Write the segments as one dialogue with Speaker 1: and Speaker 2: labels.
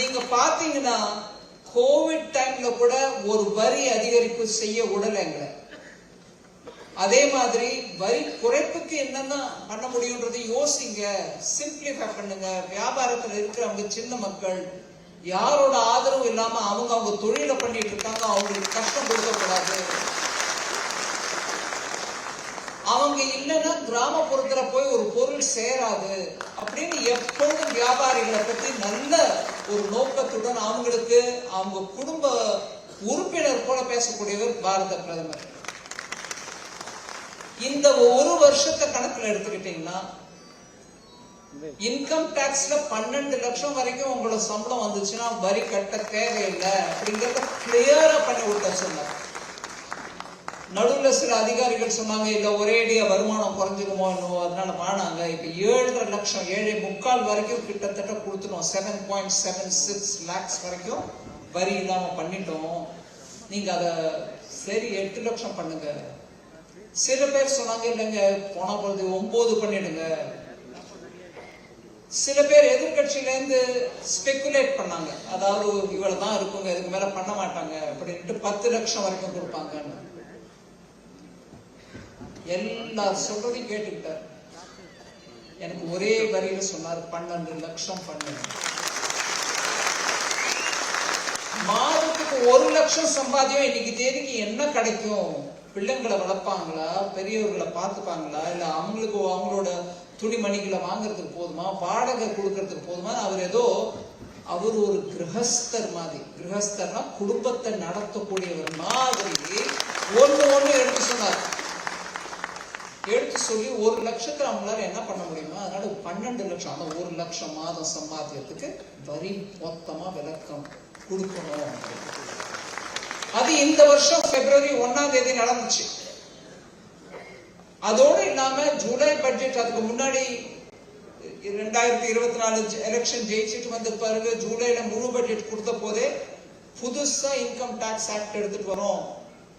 Speaker 1: நீங்க பாத்தீங்கன்னா கோவிட் டைம்ல கூட ஒரு வரி அதிகரிப்பு செய்ய விடல அதே மாதிரி வரி குறைப்புக்கு என்னென்ன பண்ண முடியும்ன்றதை யோசிங்க. சிம்பிளிஃபை பண்ணுங்க. வியாபாரத்துல இருக்கிறவங்க சின்ன மக்கள் யாரோட ஆதரவும் இல்லாம அவங்க அவங்க தொழிலை பண்ணிட்டு இருக்காங்க அவங்களுக்கு கஷ்டம் கொடுக்கக்கூடாது. அவங்க இல்லைன்னா கிராமப்புறத்துல போய் ஒரு பொருள் சேராது அப்படின்னு எப்பொழுதும் வியாபாரிகளை பத்தி நல்ல ஒரு நோக்கத்துடன் அவங்களுக்கு அவங்க குடும்ப உறுப்பினர் போல பேசக்கூடியவர் பாரத பிரதமர். இந்த ஒரு வருஷத்தை கணக்குல எடுத்துக்கிட்டீங்கன்னா இன்கம் டாக்ஸ்ல பன்னெண்டு லட்சம் வரைக்கும் உங்களோட சம்பளம் வந்துச்சுன்னா வரி கட்ட தேவையில்லை அப்படிங்கறத கிளியரா பண்ணி விட்ட சொன்னார் நடுவில் சில அதிகாரிகள் சொன்னாங்க இல்லை ஒரேடியா வருமானம் குறைஞ்சிருமோ என்னவோ அதனால வானாங்க இப்போ ஏழரை லட்சம் ஏழை முக்கால் வரைக்கும் கிட்டத்தட்ட கொடுத்துட்டோம். Seven point seven six lakhs வரைக்கும் வரி இல்லாமல் பண்ணிட்டோம். நீங்கள் அதை சரி எட்டு லட்சம் பண்ணுங்க. சில பேர் சொன்னாங்க இல்லைங்க போன பொழுது ஒன்பது பண்ணிடுங்க. சில பேர் எதிர்கட்சியிலேருந்து ஸ்பெக்குலேட் ஸ்பெகுலேட் பண்ணாங்க. அதாவது இவ்வளோ தான் இருக்குங்க இதுக்கு மேலே பண்ண மாட்டாங்க அப்படின்ட்டு பத்து லட்சம் வரைக்கும் கொடுப்பாங்கன்னு. எல்லா சொல்றதையும் கேட்டுக்கிட்டார். எனக்கு ஒரே வரியில சொன்னார் பன்னெண்டு லட்சம் பன்னெண்டு. மாதத்துக்கு ஒரு லட்சம் சம்பாதியம் இன்னைக்கு தேதிக்கு என்ன கிடைக்கும்? பிள்ளைங்களை வளர்ப்பாங்களா? பெரியவர்களை பார்த்துப்பாங்களா? இல்ல அவங்களுக்கு அவங்களோட துணிமணிகளை வாங்குறதுக்கு போதுமா? வாடகை கொடுக்கறதுக்கு போதுமா? அவர் ஏதோ அவர் ஒரு கிரகஸ்தர் மாதிரி. கிரகஸ்தர்னா குடும்பத்தை நடத்தக்கூடியவர் மாதிரி ஒன்று ஒன்று எடுத்து சொன்னார். எடுத்து சொல்லி ஒரு லட்சத்துல அவங்களால என்ன பண்ண முடியுமா அதனால பன்னெண்டு லட்சம் அந்த ஒரு லட்சம் மாதம் சம்பாத்தியத்துக்கு வரி மொத்தமா விளக்கம் கொடுக்கணும். அது இந்த வருஷம் பிப்ரவரி ஒன்னாம் தேதி நடந்துச்சு. அதோடு இல்லாம ஜூலை பட்ஜெட் அதுக்கு முன்னாடி ரெண்டாயிரத்தி இருபத்தி நாலு எலெக்ஷன் ஜெயிச்சிட்டு வந்த பிறகு ஜூலைல முழு பட்ஜெட் கொடுத்த போதே புதுசா இன்கம் டாக்ஸ் ஆக்ட் எடுத்துட்டு வரோம்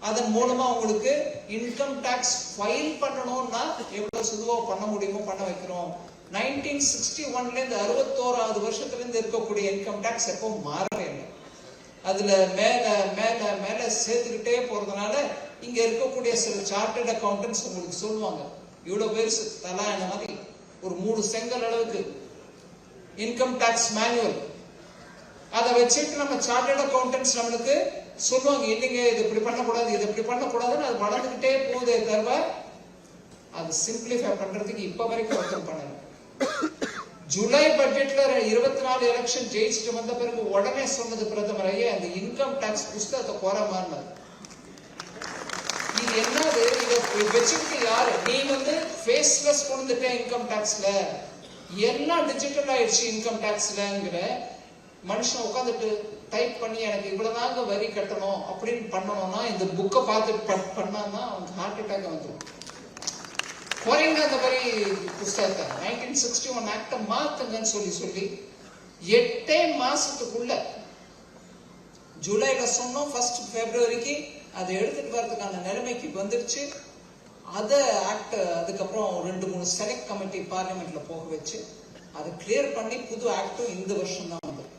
Speaker 1: அதன் மூலமா உங்களுக்கு இன்கம் டாக்ஸ் ஃபைல் பண்ணணும்னா எவ்வளவு சுதுவா பண்ண முடியுமோ பண்ண வைக்கிறோம். நைன்டீன் சிக்ஸ்டி ஒன்ல இருந்து அறுபத்தோராவது வருஷத்துல இருந்து இருக்கக்கூடிய இன்கம் டாக்ஸ் எப்போ மாறவே இல்லை அதுல மேல மேல மேல சேர்த்துக்கிட்டே போறதுனால இங்க இருக்கக்கூடிய சில சார்ட்டர்ட் அக்கௌண்டன்ஸ் உங்களுக்கு சொல்லுவாங்க இவ்வளவு பெருசு தலா என்ன மாதிரி? ஒரு மூணு செங்கல் அளவுக்கு இன்கம் டாக்ஸ் மேனுவல் அதை வச்சுட்டு நம்ம சார்ட்டர்ட் அக்கௌண்டன்ஸ் நம்மளுக்கு சொல்லுவாங்க இல்லைங்க இது இப்படி பண்ணக்கூடாது இது இப்படி பண்ணக்கூடாதுன்னு அது வளர்ந்துகிட்டே போகுதே தவிர அது சிம்பிளிஃபை பண்றதுக்கு இப்ப வரைக்கும் ஒருத்தர் பண்ணல. ஜூலை பட்ஜெட்ல இருபத்தி நாலு எலெக்ஷன் ஜெயிச்சுட்டு வந்த பிறகு உடனே சொன்னது பிரதமர் ஐயா அந்த இன்கம் டாக்ஸ் புஸ்தகத்தை கோர மாறினது. இது என்னது? இதை வச்சுக்கிட்டு யாரு? நீ வந்து ஃபேஸ்லெஸ் கொண்டுட்டேன் இன்கம் டாக்ஸ்ல எல்லாம் டிஜிட்டல் ஆயிடுச்சு இன்கம் டாக்ஸ்லங்கிற மனுஷன் உட்காந்துட்டு டைப் பண்ணி எனக்கு இவ்வளவுதாங்க வரி கட்டணும் அப்படின்னு பண்ணணும்னா இந்த புக்கை பார்த்துட்டு பண்ணான்னா அவனுக்கு ஹார்ட் அட்டாக் வந்துடும் குறைங்க அந்த மாதிரி புஸ்தகத்தை நைன்டீன் சிக்ஸ்டி ஒன் ஆக்டை மாத்துங்கன்னு சொல்லி சொல்லி எட்டே மாசத்துக்குள்ள ஜூலைல சொன்னோம் ஃபர்ஸ்ட் பிப்ரவரிக்கு அதை எடுத்துட்டு வரதுக்கான நிலைமைக்கு வந்துருச்சு. அதை ஆக்ட் அதுக்கப்புறம் ரெண்டு மூணு செலக்ட் கமிட்டி பார்லிமெண்ட்ல போக வச்சு அதை கிளியர் பண்ணி புது ஆக்டும் இந்த வருஷம் தான் வந்திருக்கு.